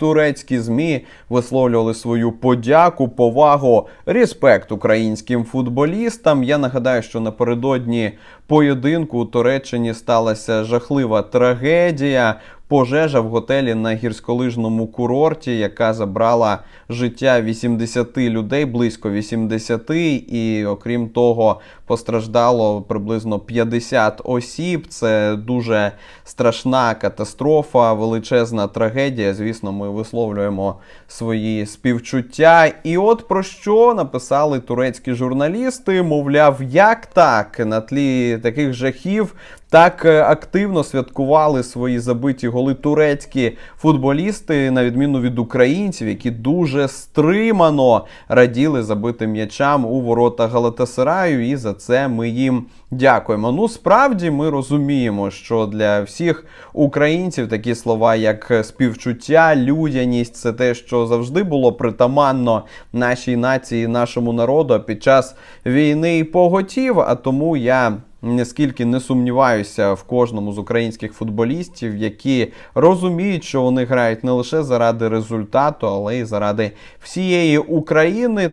турецькі змі висловлювали свою подяку, повагу, респект українським футболістам. Я нагадаю, що напередодні поєдинку у Туреччині сталася жахлива трагедія. Пожежа в готелі на гірськолижному курорті, яка забрала життя 80 людей, близько 80, і окрім того, постраждало приблизно 50 осіб. Це дуже страшна катастрофа, величезна трагедія. Звісно, ми висловлюємо свої співчуття. І от про що написали турецькі журналісти: мовляв, як так на тлі таких жахів. Так е, активно святкували свої забиті голи турецькі футболісти, на відміну від українців, які дуже стримано раділи забитим м'ячам у ворота Галатасараю, і за це ми їм дякуємо. Ну, справді ми розуміємо, що для всіх українців такі слова, як співчуття, людяність, це те, що завжди було притаманно нашій нації, нашому народу під час війни і поготів. А тому я Наскільки не сумніваюся в кожному з українських футболістів, які розуміють, що вони грають не лише заради результату, але й заради всієї України.